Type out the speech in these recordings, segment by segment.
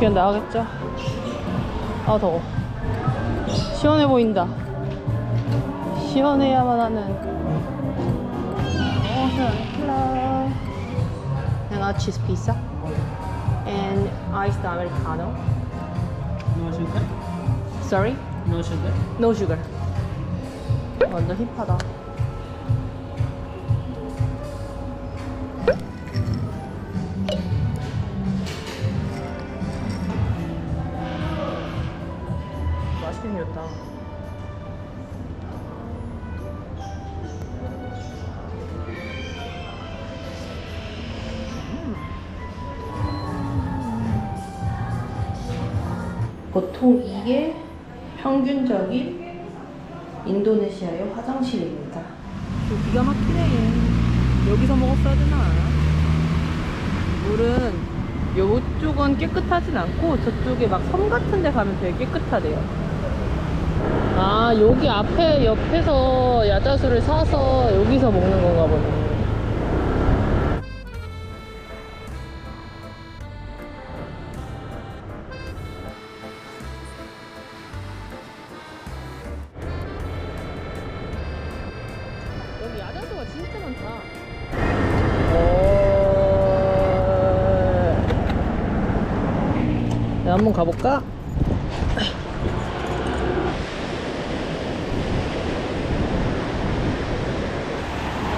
그냥 나가겠죠? 아 더워 시원해 보인다 시원해야만 하는 어, hello and a cheese pizza and iced americano No sugar? sorry No sugar? no sugar 완전 힙하다 보통 이게 평균적인 인도네시아의 화장실입니다. 기가 막히네. 여기서 먹었어야 되나? 물은 요쪽은 깨끗하진 않고 저쪽에 막 섬 같은 데 가면 되게 깨끗하대요. 아, 여기 앞에 옆에서 야자수를 사서 여기서 먹는 건가 보네. 한번 가볼까?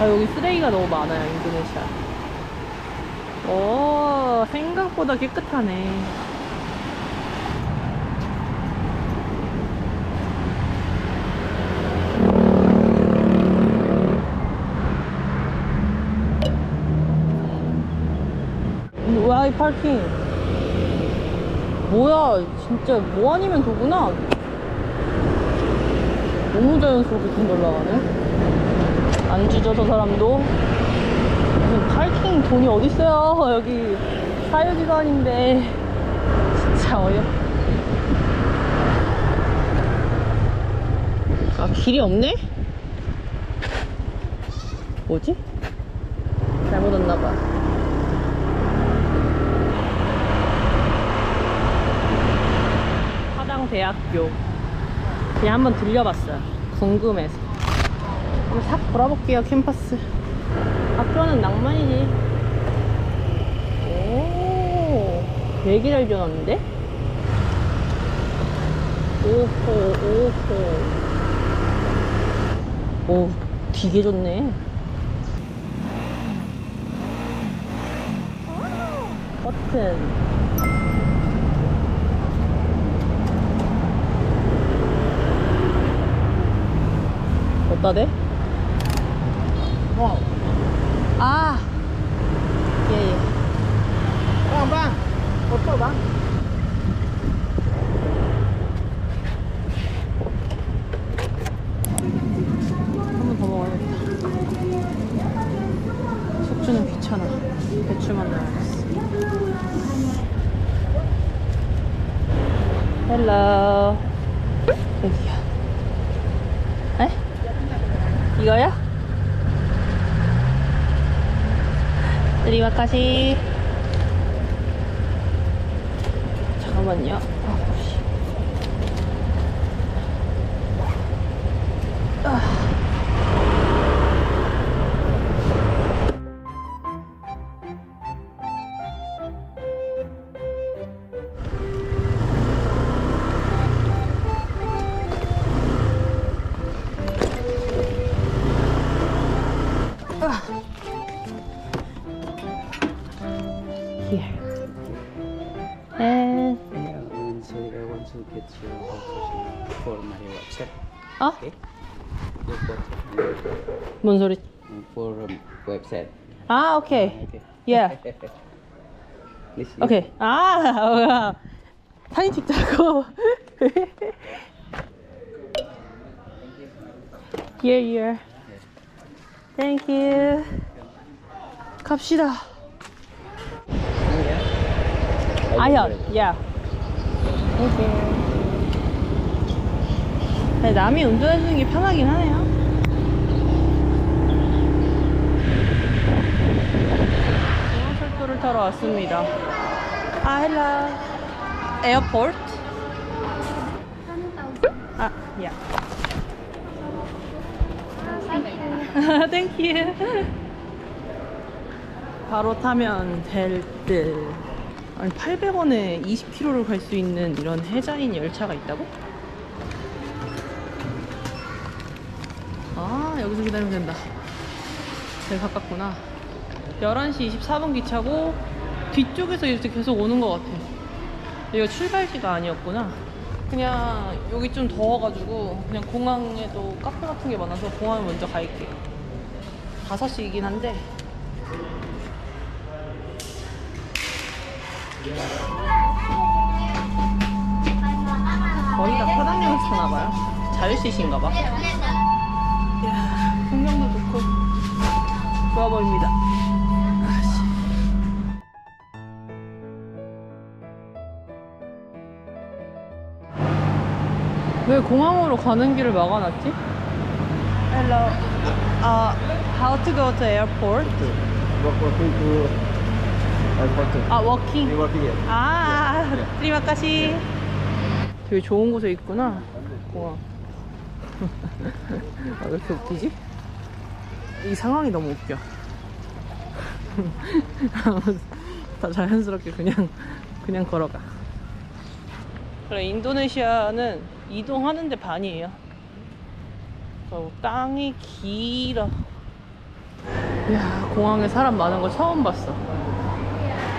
아, 여기 쓰레기가 너무 많아요, 인도네시아. 오, 생각보다 깨끗하네. 와, 이 파킹. 뭐야, 진짜 뭐 아니면 도구나. 너무 자연스럽게 좀 올라가네. 안 주죠, 저 사람도. 무슨 파킹 돈이 어딨어요, 여기. 사유기관인데. 진짜 어이없. 아, 길이 없네? 뭐지? 잘못 왔나봐. 화당 대학교. 그냥 한번 들려봤어요. 궁금해서. 한번 싹 돌아볼게요 캠퍼스. 학교는 낭만이지. 오 되게 잘 지어놨는데? 오호 오호. 오 되게 좋네. 버튼 어디다 대? Wow. 아, 예, 예. Bang, bang. Foto, bang. 한번 더 먹어야겠다. 숙주는 귀찮아. 배추만 넣어야겠어. 헬로. 여기야. 에? 이거야? 리마카시. 잠깐만요. For my website. 어? Okay? Your website. 뭔 소리? Mm, For um, website. 아, 오케이. Okay. Yeah. Please. 오케이. 아, 사진 찍자고. here, here. Thank you. 갑시다. 아현, yeah. Thank you. 네, 남이 운전해주는 게 편하긴 하네요. 중앙철도를 타러 왔습니다. 아, airport? Ah, yeah. Thank you. 바로 타면 될 듯. 아니 800원에 20km를 갈 수 있는 이런 해자인 열차가 있다고? 여기서 기다리면 된다. 되게 가깝구나. 11시 24분 기차고 뒤쪽에서 이렇게 계속 오는 것 같아. 이거 출발지가 아니었구나. 그냥 여기 좀 더워가지고 그냥 공항에도 카페 같은 게 많아서 공항에 먼저 갈게. 5시이긴 한데 거의 다 사장님을 타나봐요. 자유시신가 봐. 좋아 보입니다. 왜 공항으로 가는 길을 막아놨지? Hello. Uh, how to go to airport? Walk walking to airport. 아, walking. You walking here. 아, 트리마카시. 되게 좋은 곳에 있구나. 공항. 아, 왜 이렇게 웃기지? 이 상황이 너무 웃겨. 다 자연스럽게 그냥, 그냥 걸어가. 그래, 인도네시아는 이동하는데 반이에요. 저 땅이 길어. 이야, 공항에 사람 많은 거 처음 봤어.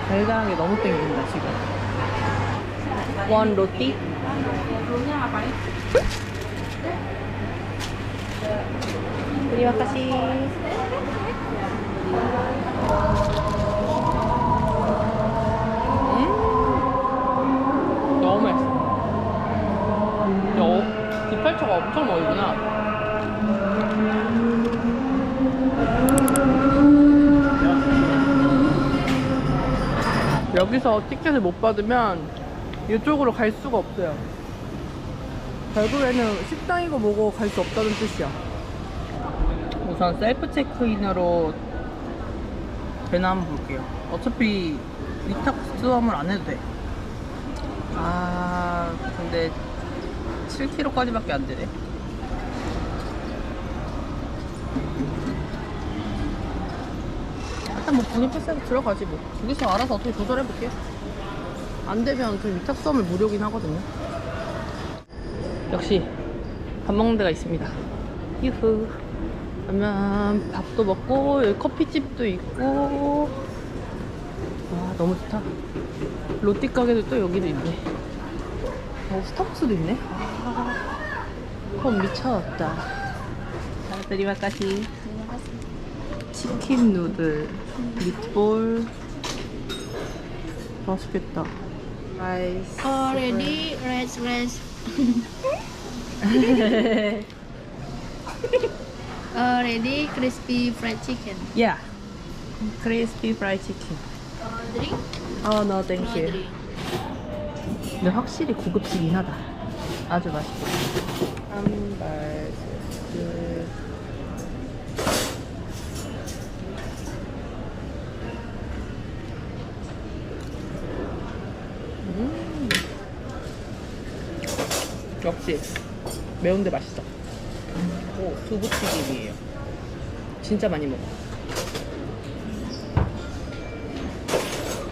달달한 게 너무 땡긴다 지금 원 로티 terima kasih 멀구나 여기서 티켓을 못 받으면 이쪽으로 갈 수가 없어요. 결국에는 식당이고 뭐고 갈 수 없다는 뜻이야. 우선 셀프 체크인으로 되나 한번 볼게요. 어차피 위탁 수험을 안 해도 돼. 아, 근데 7km까지밖에 안 되네. 일단 뭐 본인 패스에서 들어가지 뭐 거기서 알아서 어떻게 조절해볼게 안 되면 그 위탁 수험을 무료긴 하거든요 역시 밥 먹는 데가 있습니다 유후 그러면 밥도 먹고 여기 커피집도 있고. 와 너무 좋다. 롯데 가게도 또 여기도 있네. 어 스타벅스도 있네? 아, 그럼 미쳤다. 자 드리마까지. 치킨 누들, 미트볼. 맛있겠다. 라이스. Already rest rest. Already crispy fried chicken. yeah. crispy fried chicken. Uh, drink? 어, no, thank No you. drink. 근데 확실히 고급지긴 하다. 아주 맛있고. 한발 소스. 음. 역시 매운데 맛있어. 오, 두부튀김이에요. 진짜 많이 먹어.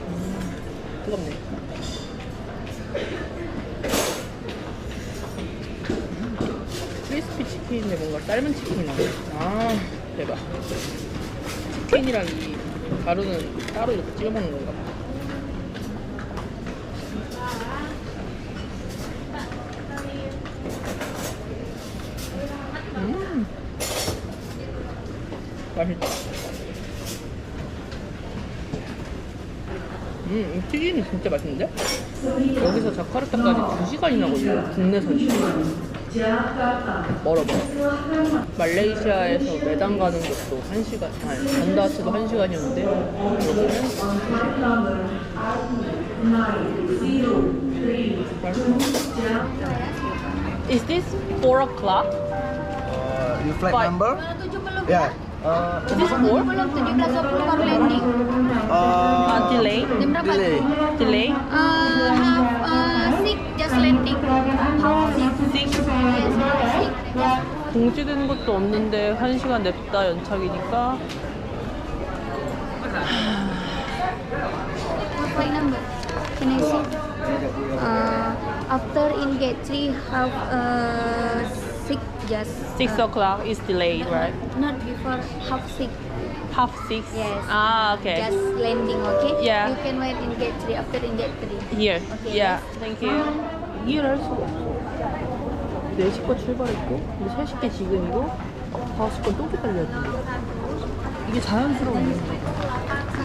음, 뜨겁네. 크리스피 치킨인데 뭔가 삶은 치킨이 나네. 아, 대박. 치킨이랑 이 가루는 따로 이렇게 찍어 먹는 건가 봐. 음. 맛있다. 음, 이 튀김이 진짜 맛있는데? 여기서 자카르타까지 2시간이나 걸려요. 국내선. 멀어 멀어. 말레이시아에서 매장 가는 것도 1시간, 아니, 반다스도 1시간이었는데, 여기는 Is this 4 o'clock? Uh, you flight number? Belum Yeah. Uh, Is this 4? belum 17.20 baru landing. uh, Uh, delay? Jam berapa? delay. Delay? Uh, half uh, six landing. Half six. Yes, half six. 공지되는 것도 없는데 1시간 냅다 연착이니까 Flight number. Can I see? Uh, after in gate three, half uh, six just. 6 uh, o'clock is delayed, right? Not before half six. Half 6? Yes. Ah, okay. Just landing, okay? Yeah. You can wait in gate three. After in gate three. Here. Okay, Yeah. yes. Thank you. 이해를 할 수가 없어. 4시 거 출발했고, 근데 3시 게 지금이고, 5시 건또 기다려야 돼. 이게 자연스러운 일인가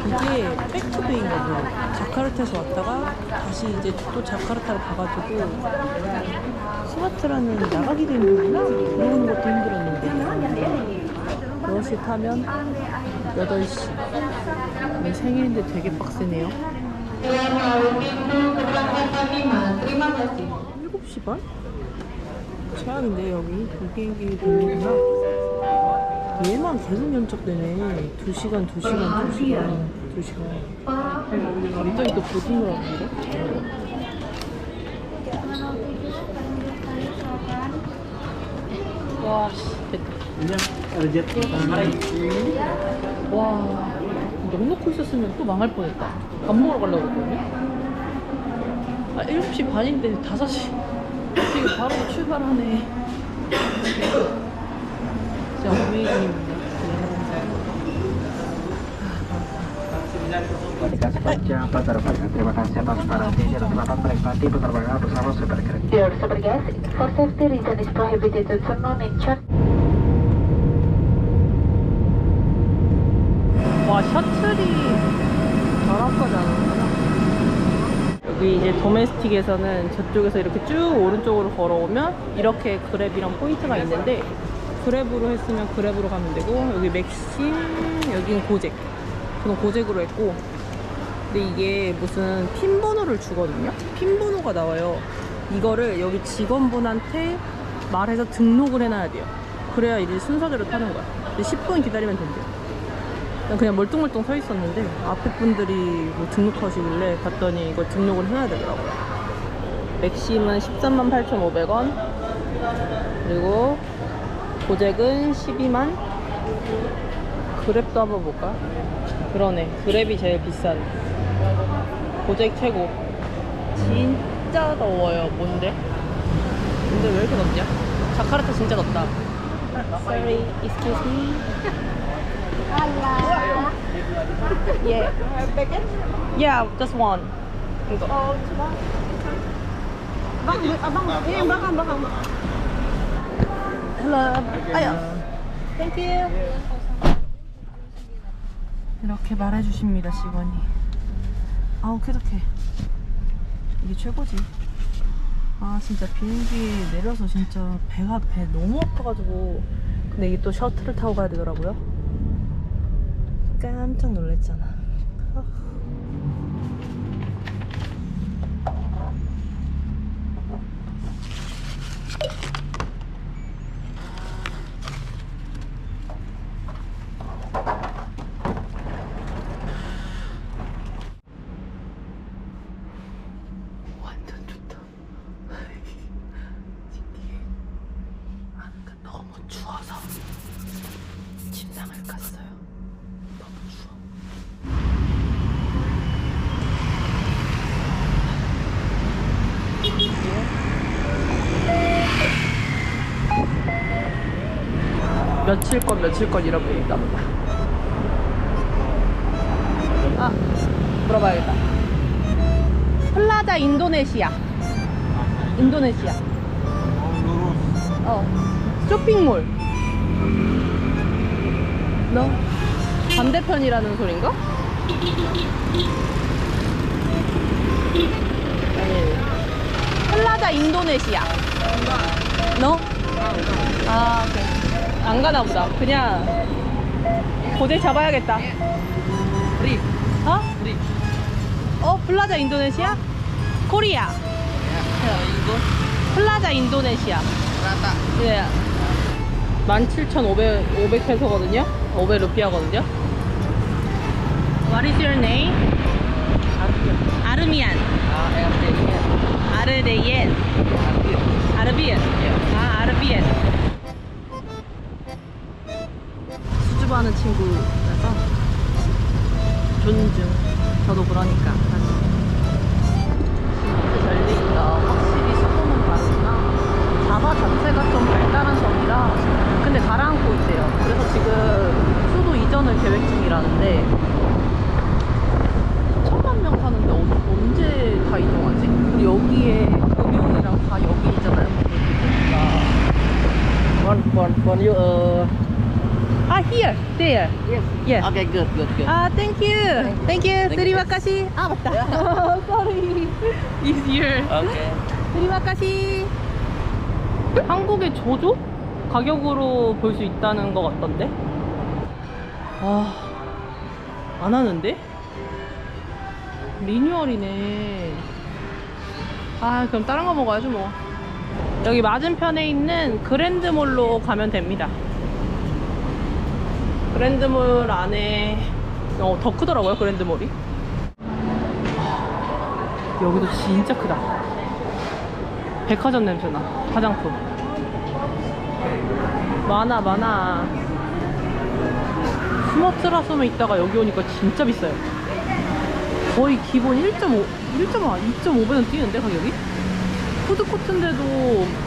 이게 백투베이인가 봐요. 자카르타에서 왔다가 다시 이제 또 자카르타를 가가지고 스마트라는 나가기도 힘들구나? 들어오는 것도 힘들었는데. 6시 타면 8시. 내 생일인데 되게 빡세네요. 7시 반? 최악인데 여기. 이 비행기 돌리구나 얘만 계속 연착되네. 2시간 2시간 2시간 2시간. 갑자기 또 보딩을 하는데? 와 씨, 됐다. 와 넉넉히 있었으면 또 망할 뻔했다. 밥 먹으러 가려고 그랬거든요? 아 7시 반인데 5시. 지금 바로 출발하네 진짜 와 셔틀이 안 오는구나 여기 이제 도메스틱에서는 저쪽에서 이렇게 쭉 오른쪽으로 걸어오면 이렇게 그랩이랑 포인트가 있는데 그랩으로 했으면 그랩으로 가면 되고 여기 맥심 여기는 고잭. 저는 고잭으로 했고 근데 이게 무슨 핀 번호를 주거든요? 핀 번호가 나와요. 이거를 여기 직원분한테 말해서 등록을 해놔야 돼요. 그래야 이제 순서대로 타는 거야. 근데 10분 기다리면 된대요. 난 그냥 멀뚱멀뚱 서 있었는데 앞에 분들이 뭐 등록하시길래 봤더니 이걸 등록을 해야 되더라고요. 맥심은 13만 8,500원. 그리고 고잭은 12만 그랩도 한번 볼까? 그러네 그랩이 제일 비싼 고잭 최고 진짜 더워요 뭔데? 근데 왜 이렇게 덥냐? 자카르타 진짜 덥다 Sorry, excuse me Yeah. Yeah, just one. 이거. Hello. 아 이렇게 말해주십니다, 직원이. 아우, 쾌적해. 이게 최고지. 아, 진짜 비행기 내려서 진짜 배가 배 너무 아파가지고. 근데 이게 또 셔틀을 타고 가야 되더라고요. 깜짝 놀랐잖아. 아. 완전 좋다. 신기해. 아, 그러니까 너무 추워서 침낭을 깠어요. 너무 추워. 며칠 건 며칠 건 잃어버린다 보다. 아, 물어봐야겠다. 플라자 인도네시아. 인도네시아. 어. 쇼핑몰. 너 반대편이라는 소린가? 플라자 인도네시아. 너? 아, 오케이. 안 가나 보다. 그냥 고대 잡아야겠다. 리. 어? 리. 어, 플라자 인도네시아? 코리아. 플라자 인도네시아. 예. 17,500 500 페소거든요. 500 루피아거든요. What is your name? 아르미안. 아, 아르데이엔. 아르비엔. 아, 아르비엔. 수줍어하는 친구라서 존중. 저도 그러니까. 사실. 시멘트 젤리가 확실히 수도는 다르구나. 자바 자체가 좀 발달한 섬이라 근데 가라앉고 있대요. 그래서 지금 수도 이전을 계획 중이라는데 천만 명 사는데 어- 언제 다 이동하지? 그리고 여기에 금융이랑 다 여기 있잖아요. 그러니까 One, one, one. You uh. 아 here, there. Yes. Yes. Okay, good, good, good. 아, thank you. Thank you. 스리마카시. 아, 맞다. Sorry. It's here. Okay. 스리마카시. 한국의 조조 가격으로 볼 수 있다는 것 같던데. 아, 안 하는데? 리뉴얼이네. 아, 그럼 다른 거 먹어야죠, 뭐. 여기 맞은편에 있는 그랜드몰로 가면 됩니다. 그랜드몰 안에 어, 더 크더라고요 그랜드몰이. 여기도 진짜 크다. 백화점 냄새나 화장품. 많아 많아. 스마트라 섬에 있다가 여기 오니까 진짜 비싸요. 거의 기본 1.5 1.5 2.5배는 뛰는데 가격이? 푸드코트인데도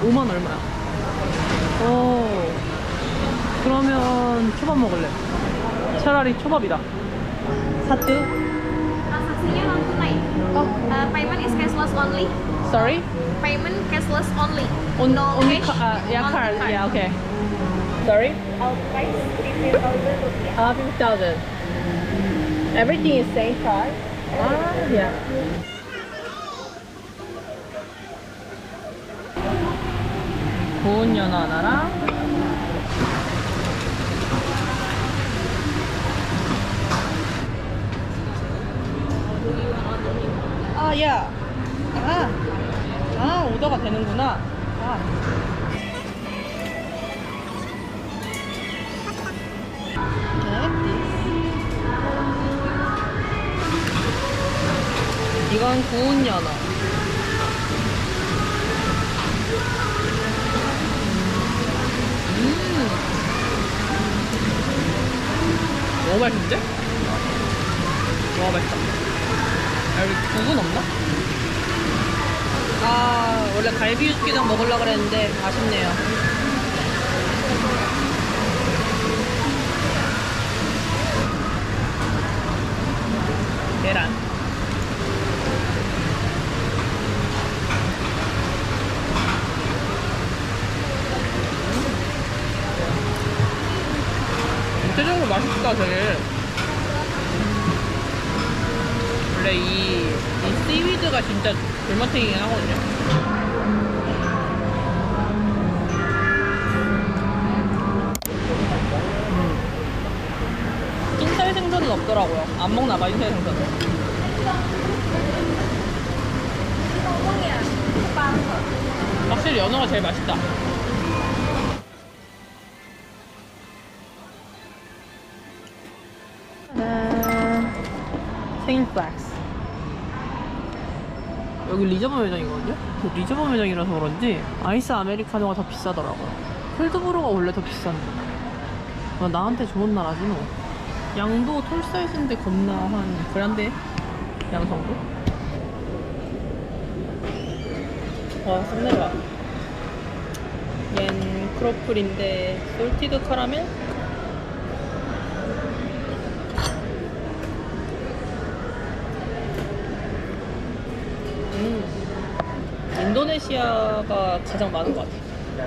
5만 얼마야. 어 그러면 초밥 먹을래. 차라리 초밥이다. Oh. Uh, payment is cashless only. Sorry? Payment cashless only. On, no only cash. ca- uh, yeah, only card. card. Yeah, okay. Sorry? Our price 50,000 rupiah. Uh, 50,000. Everything is same price? Ah, yeah. 구운 연어 하나랑 아, 야. 아. 아, 오더가 되는구나. 아. 이건 구운 연어. 음. 너무 맛있는데? 너무 맛있다. 아, 여기 국은 없나? 아, 원래 갈비 육개장 먹으려고 그랬는데 아쉽네요. 안 먹나 봐, 흰살 생선은. 확실히 연어가 제일 맛있다. 생일 플렉스. 여기 리저버 매장이거든요? 리저버 매장이라서 그런지 아이스 아메리카노가 더 비싸더라고요. 콜드브루가 원래 더 비싼데. 뭐 나한테 좋은 나라지 뭐. 양도 톨 사이즈인데 겁나 한 그란데 양 정도? 와, 썸네일 봐. 얜 크로플인데 솔티드 카라멜? 음. 인도네시아가 가장 많은 것 같아.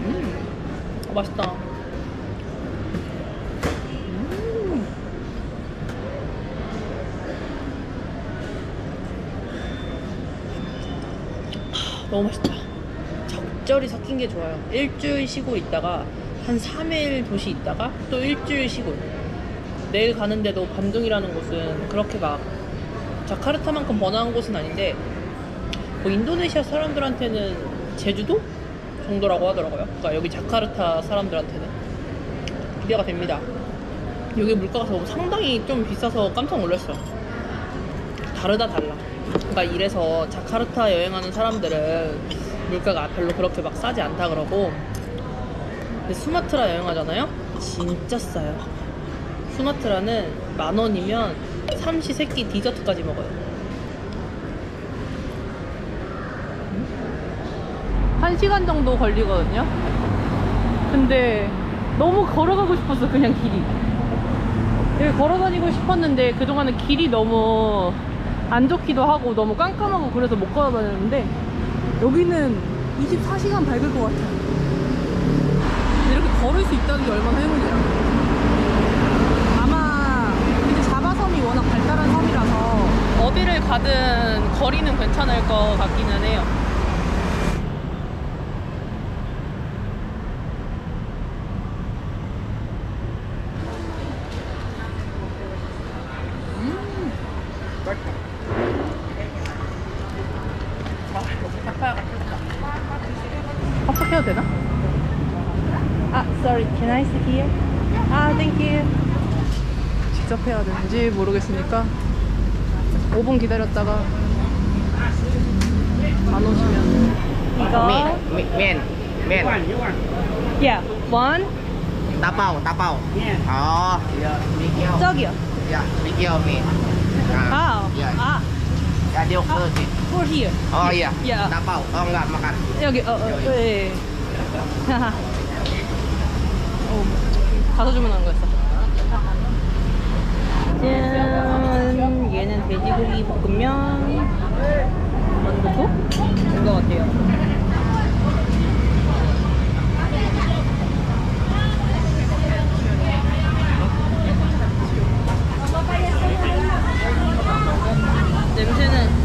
음. 어, 맛있다. 너무 맛있다. 적절히 섞인 게 좋아요. 일주일 쉬고 있다가 한 3일 도시 있다가 또 일주일 쉬고 내일 가는데도 반둥이라는 곳은 그렇게 막 자카르타만큼 번화한 곳은 아닌데 뭐 인도네시아 사람들한테는 제주도 정도라고 하더라고요. 그러니까 여기 자카르타 사람들한테는 기대가 됩니다. 여기 물가가 상당히 좀 비싸서 깜짝 놀랐어. 다르다 달라. 그러니까 이래서 자카르타 여행하는 사람들은 물가가 별로 그렇게 막 싸지 않다 그러고 근데 수마트라 여행하잖아요? 진짜 싸요. 수마트라는 만 원이면 삼시 세끼 디저트까지 먹어요. 한 시간 정도 걸리거든요. 근데 너무 걸어가고 싶었어 그냥 길이. 걸어 다니고 싶었는데 그동안은 길이 너무 안 좋기도 하고 너무 깜깜하고 그래서 못 걸어 다녔는데 여기는 24시간 밝을 것 같아요. 이렇게 걸을 수 있다는 게 얼마나 행운이야. 아마 근데 자바섬이 워낙 발달한 섬이라서 어디를 가든 거리는 괜찮을 것 같기는 해요. 합석해도 되나? 아, sit here? 아, thank you. 직접 해야 되는지 모르겠으니까 5분 기다렸다가 안 오시면 이거 miền miền miền Yeah, one ờ đi kêu 저기요. đi kêu miền 아, 아, đi học gì for here. oh Dạ. tá bao oh enggak makan 여기, 어, 어, 예. 하하. 어, 가서 주문한 거였어. 짠, 얘는 돼지고기 볶음면. 만두국? 된것 같아요. 냄새는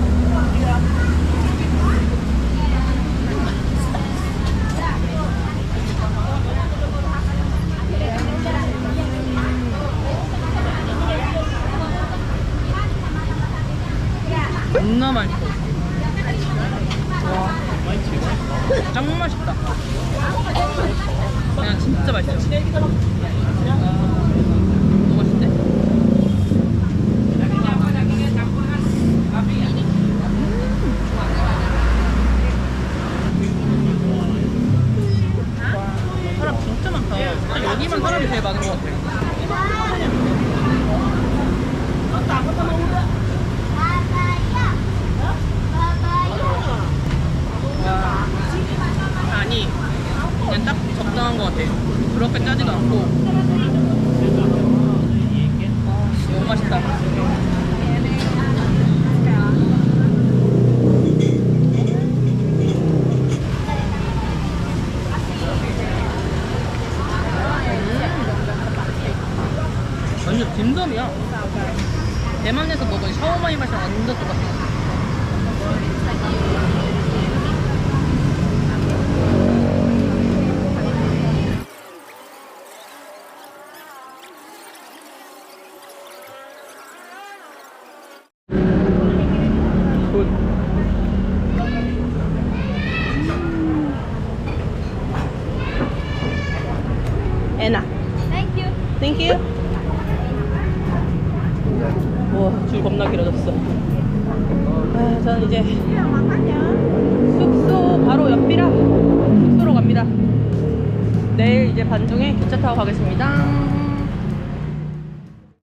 존나 맛있어. 와. 짱 맛있다. 그냥 진짜 맛있어요. 너무 맛있대. 와, 사람 진짜 많다. 여기만 사람이 제일 많은 것 같아. 와. 아니, 그냥 딱 적당한 것 같아. 그렇게 짜지도 않고. 아, 씨, 너무 맛있다. 음. 완전 딤섬이야. 대만에서 먹은 샤오마이 맛이랑 완전 똑같아.